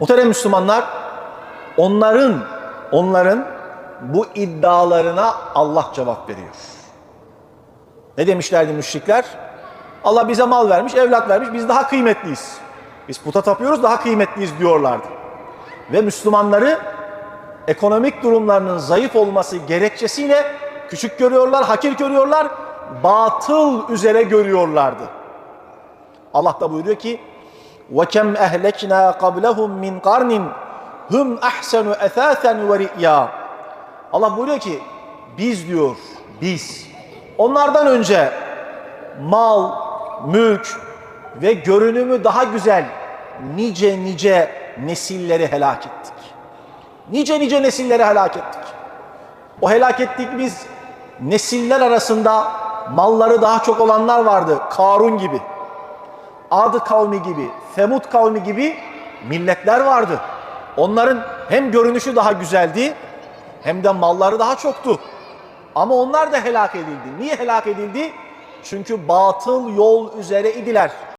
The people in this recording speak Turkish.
Muhterem Müslümanlar, onların onların bu iddialarına Allah cevap veriyor. Ne demişlerdi müşrikler? Allah bize mal vermiş, evlat vermiş, biz daha kıymetliyiz. Biz puta tapıyoruz, daha kıymetliyiz diyorlardı. Ve Müslümanları ekonomik durumlarının zayıf olması gerekçesiyle küçük görüyorlar, hakir görüyorlar, batıl üzere görüyorlardı. Allah da buyuruyor ki ve kem ehlekna qablahum min qarnin hum ahsanu ethasen ve ri'ya. Allah buyuruyor ki biz diyor biz onlardan önce mal, mülk ve görünümü daha güzel nice nice nesilleri helak ettik. Nice nice nesilleri helak ettik. O helak ettiğimiz nesiller arasında malları daha çok olanlar vardı. Karun gibi. Adı kavmi gibi, Semud kavmi gibi milletler vardı. Onların hem görünüşü daha güzeldi hem de malları daha çoktu. Ama onlar da helak edildi. Niye helak edildi? Çünkü batıl yol üzere idiler.